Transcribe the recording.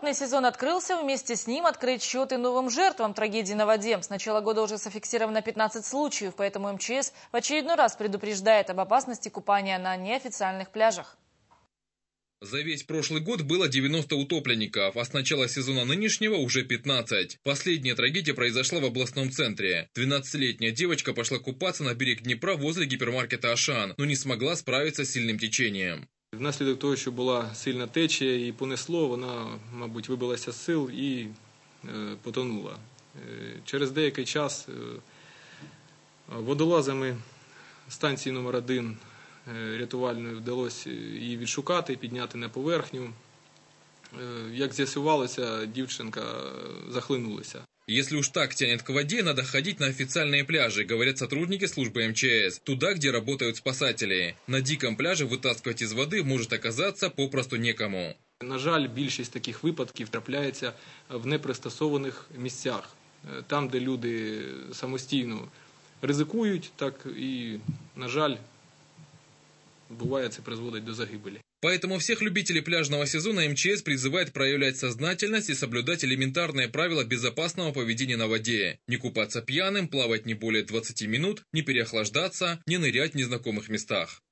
Курортный сезон открылся, вместе с ним открыть счеты новым жертвам трагедии на воде. С начала года уже зафиксировано 15 случаев, поэтому МЧС в очередной раз предупреждает об опасности купания на неофициальных пляжах. За весь прошлый год было 90 утопленников, а с начала сезона нынешнего уже 15. Последняя трагедия произошла в областном центре. 12-летняя девочка пошла купаться на берег Днепра возле гипермаркета «Ашан», но не смогла справиться с сильным течением. Внаслідок того, що була сильна течія і понесло, вона, мабуть, вибилася з сил і е, потонула. Е, через деякий час е, водолазами станції номер 1 е, рятувальної вдалося її відшукати, підняти на поверхню. Як з'ясувалося, дівчинка захлинулася. Если уж так тянет к воде, надо ходить на официальные пляжи, говорят сотрудники службы МЧС, туда, где работают спасатели. На диком пляже вытаскивать из воды может оказаться попросту некому. На жаль, більшість таких випадків трапляється в непристосованих місцях, Е, там, де люди самостійно ризикують, так і, на жаль, буває це призводить до загибелі. Поэтому всех любителей пляжного сезона МЧС призывает проявлять сознательность и соблюдать элементарные правила безопасного поведения на воде. Не купаться пьяным, плавать не более 20 минут, не переохлаждаться, не нырять в незнакомых местах.